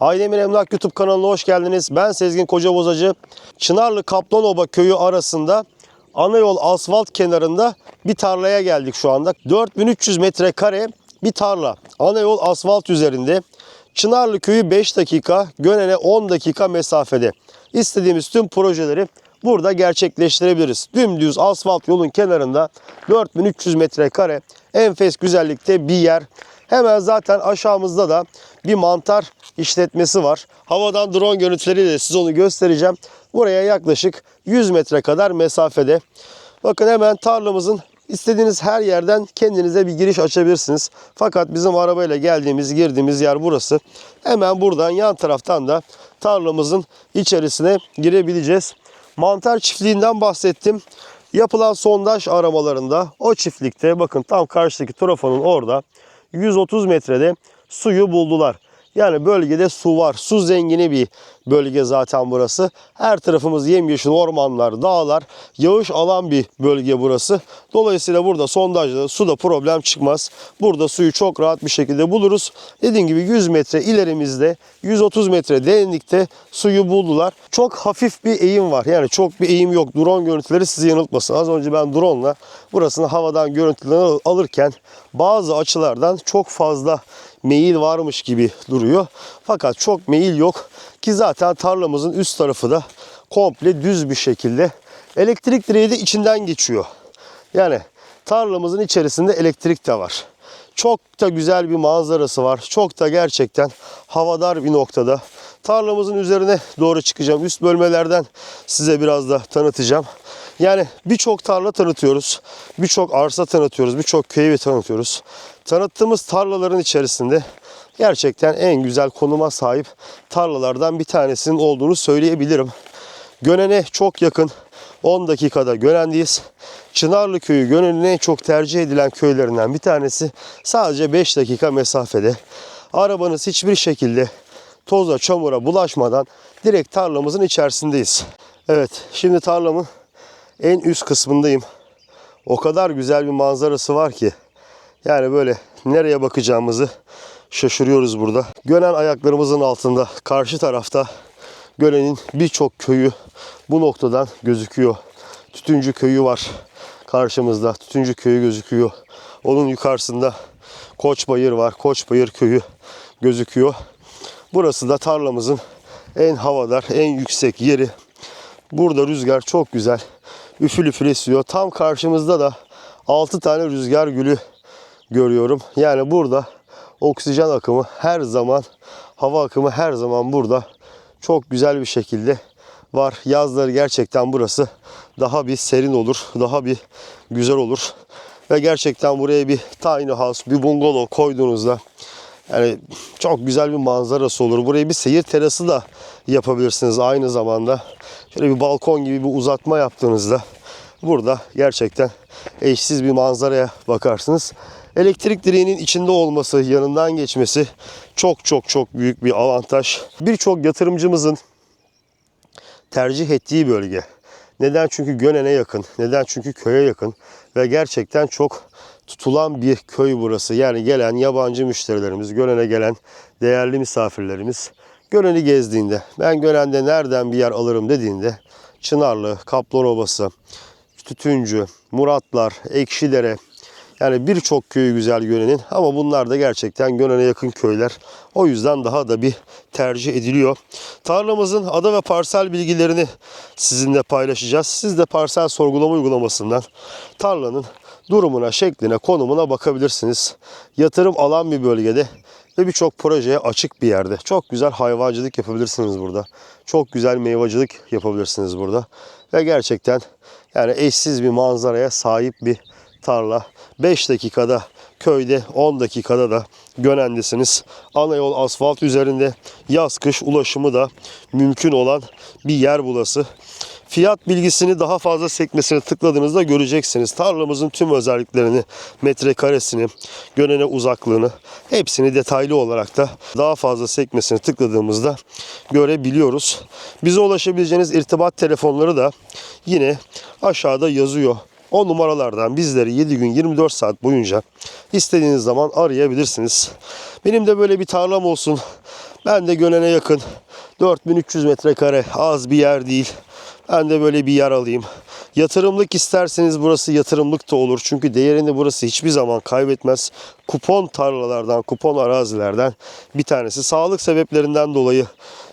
Aydemir Emlak YouTube kanalına hoş geldiniz. Ben Sezgin Kocabozacı. Çınarlı Kaplanoba köyü arasında ana yol asfalt kenarında bir tarlaya geldik şu anda. 4300 metrekare bir tarla. Ana yol asfalt üzerinde. Çınarlı köyü 5 dakika, Gönen'e 10 dakika mesafede. İstediğimiz tüm projeleri burada gerçekleştirebiliriz. Dümdüz asfalt yolun kenarında 4300 metrekare enfes güzellikte bir yer. Hemen zaten aşağımızda da bir mantar işletmesi var. Havadan drone görüntüleriyle size onu göstereceğim. Buraya yaklaşık 100 metre kadar mesafede. Bakın hemen tarlamızın istediğiniz her yerden kendinize bir giriş açabilirsiniz. Fakat bizim arabayla geldiğimiz, girdiğimiz yer burası. Hemen buradan yan taraftan da tarlamızın içerisine girebileceğiz. Mantar çiftliğinden bahsettim. Yapılan sondaj aramalarında o çiftlikte bakın tam karşıdaki trafonun orada 130 metrede suyu buldular. Yani bölgede su var. Su zengini bir bölge zaten burası. Her tarafımız yemyeşil ormanlar, dağlar. Yağış alan bir bölge burası. Dolayısıyla burada sondajda suda problem çıkmaz. Burada suyu çok rahat bir şekilde buluruz. Dediğim gibi 100 metre ilerimizde 130 metre derinlikte suyu buldular. Çok hafif bir eğim var. Yani çok bir eğim yok. Drone görüntüleri sizi yanıltmasın. Az önce ben drone'la burasını havadan görüntülerini alırken bazı açılardan çok fazla meyil varmış gibi duruyor. Fakat çok meyil yok ki zaten tarlamızın üst tarafı da komple düz bir şekilde elektrik direği de içinden geçiyor. Yani tarlamızın içerisinde elektrik de var. Çok da güzel bir manzarası var. Çok da gerçekten havadar bir noktada. Tarlamızın üzerine doğru çıkacağım. Üst bölmelerden size biraz da tanıtacağım. Yani birçok tarla tanıtıyoruz. Birçok arsa tanıtıyoruz. Birçok köy evi tanıtıyoruz. Tanıttığımız tarlaların içerisinde gerçekten en güzel konuma sahip tarlalardan bir tanesinin olduğunu söyleyebilirim. Gönen'e çok yakın 10 dakikada Gönen'deyiz. Çınarlı köyü Gönen'in en çok tercih edilen köylerinden bir tanesi. Sadece 5 dakika mesafede. Arabanız hiçbir şekilde toza çamura bulaşmadan direkt tarlamızın içerisindeyiz. Evet şimdi tarlamın en üst kısmındayım. O kadar güzel bir manzarası var ki. Yani böyle nereye bakacağımızı şaşırıyoruz burada. Gönen ayaklarımızın altında karşı tarafta Gölen'in birçok köyü bu noktadan gözüküyor. Tütüncü köyü var karşımızda. Tütüncü köyü gözüküyor. Onun yukarısında Koçbayır var. Koçbayır köyü gözüküyor. Burası da tarlamızın en havadar, en yüksek yeri. Burada rüzgar çok güzel. Üfül üfül esiyor. Tam karşımızda da 6 tane rüzgar gülü görüyorum. Yani burada oksijen akımı her zaman, hava akımı her zaman burada çok güzel bir şekilde var. Yazları gerçekten burası daha bir serin olur, daha bir güzel olur. Ve gerçekten buraya bir tiny house, bir bungalov koyduğunuzda yani çok güzel bir manzarası olur. Buraya bir seyir terası da yapabilirsiniz aynı zamanda. Şöyle bir balkon gibi bir uzatma yaptığınızda burada gerçekten eşsiz bir manzaraya bakarsınız. Elektrik direğinin içinde olması, yanından geçmesi çok çok çok büyük bir avantaj. Birçok yatırımcımızın tercih ettiği bölge. Neden? Çünkü Gönen'e yakın. Neden? Çünkü köye yakın. Ve gerçekten çok tutulan bir köy burası. Yani gelen yabancı müşterilerimiz, Gönen'e gelen değerli misafirlerimiz Gönen'i gezdiğinde, ben Gönen'de nereden bir yer alırım dediğinde Çınarlı, Kaplan Obası, Tütüncü, Muratlar, Ekşidere, yani birçok köyü güzel Gönen'in ama bunlar da gerçekten Gönen'e yakın köyler. O yüzden daha da bir tercih ediliyor. Tarlamızın ada ve parsel bilgilerini sizinle paylaşacağız. Siz de parsel sorgulama uygulamasından tarlanın durumuna, şekline, konumuna bakabilirsiniz. Yatırım alan bir bölgede ve birçok projeye açık bir yerde. Çok güzel hayvancılık yapabilirsiniz burada. Çok güzel meyvacılık yapabilirsiniz burada. Ve gerçekten yani eşsiz bir manzaraya sahip bir tarla. 5 dakikada köyde 10 dakikada da Gönen'desiniz. Ana yol asfalt üzerinde yaz kış ulaşımı da mümkün olan bir yer burası. Fiyat bilgisini daha fazla sekmesine tıkladığınızda göreceksiniz. Tarlamızın tüm özelliklerini, metrekaresini, Gönen'e uzaklığını hepsini detaylı olarak da daha fazla sekmesine tıkladığımızda görebiliyoruz. Bize ulaşabileceğiniz irtibat telefonları da yine aşağıda yazıyor. O numaralardan bizleri 7 gün 24 saat boyunca istediğiniz zaman arayabilirsiniz. Benim de böyle bir tarlam olsun. Ben de Gönen'e yakın 4300 metrekare az bir yer değil. Ben de böyle bir yer alayım. Yatırımlık isterseniz burası yatırımlık da olur. Çünkü değerini burası hiçbir zaman kaybetmez. Kupon tarlalardan, kupon arazilerden bir tanesi. Sağlık sebeplerinden dolayı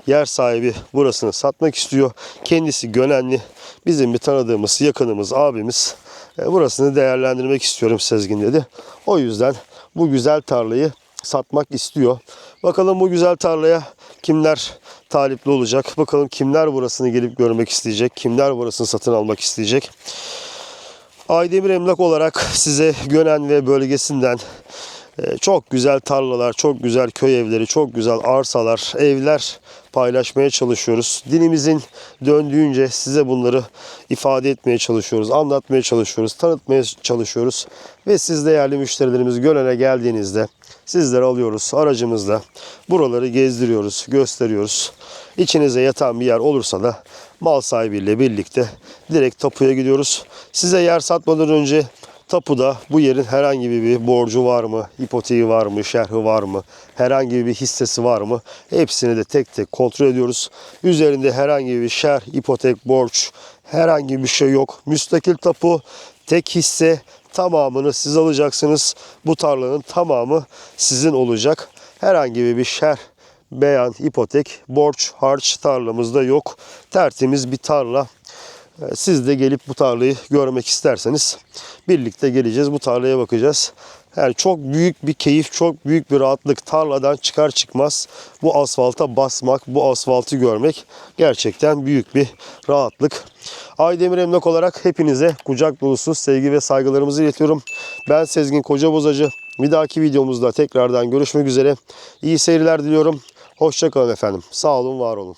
yer sahibi burasını satmak istiyor. Kendisi Gönenli. Bizim bir tanıdığımız, yakınımız, abimiz. E, burasını değerlendirmek istiyorum Sezgin dedi. O yüzden bu güzel tarlayı satmak istiyor. Bakalım bu güzel tarlaya kimler talipli olacak? Bakalım kimler burasını gelip görmek isteyecek? Kimler burasını satın almak isteyecek? Aydemir Emlak olarak size Gönen ve bölgesinden çok güzel tarlalar, çok güzel köy evleri, çok güzel arsalar, evler paylaşmaya çalışıyoruz. Dilimizin döndüğünce size bunları ifade etmeye çalışıyoruz, anlatmaya çalışıyoruz, tanıtmaya çalışıyoruz. Ve siz değerli müşterilerimiz Gönen'e geldiğinizde sizleri alıyoruz aracımızla. Buraları gezdiriyoruz, gösteriyoruz. İçinize yatan bir yer olursa da mal sahibiyle birlikte direkt tapuya gidiyoruz. Size yer satmadan önce tapuda bu yerin herhangi bir borcu var mı, ipoteği var mı, şerhi var mı, herhangi bir hissesi var mı? Hepsini de tek tek kontrol ediyoruz. Üzerinde herhangi bir şerh, ipotek, borç, herhangi bir şey yok. Müstakil tapu, tek hisse tamamını siz alacaksınız. Bu tarlanın tamamı sizin olacak. Herhangi bir şerh, beyan, ipotek, borç, harç tarlamızda yok. Tertemiz bir tarla. Ee, Siz de gelip bu tarlayı görmek isterseniz birlikte geleceğiz. Bu tarlaya bakacağız. Yani çok büyük bir keyif, çok büyük bir rahatlık. Tarladan çıkar çıkmaz bu asfalta basmak, bu asfaltı görmek gerçekten büyük bir rahatlık. Aydemir Emlak olarak hepinize kucak dolusu sevgi ve saygılarımızı iletiyorum. Ben Sezgin Kocabozacı. Bir dahaki videomuzda tekrardan görüşmek üzere. İyi seyirler diliyorum. Hoşçakalın efendim. Sağ olun, var olun.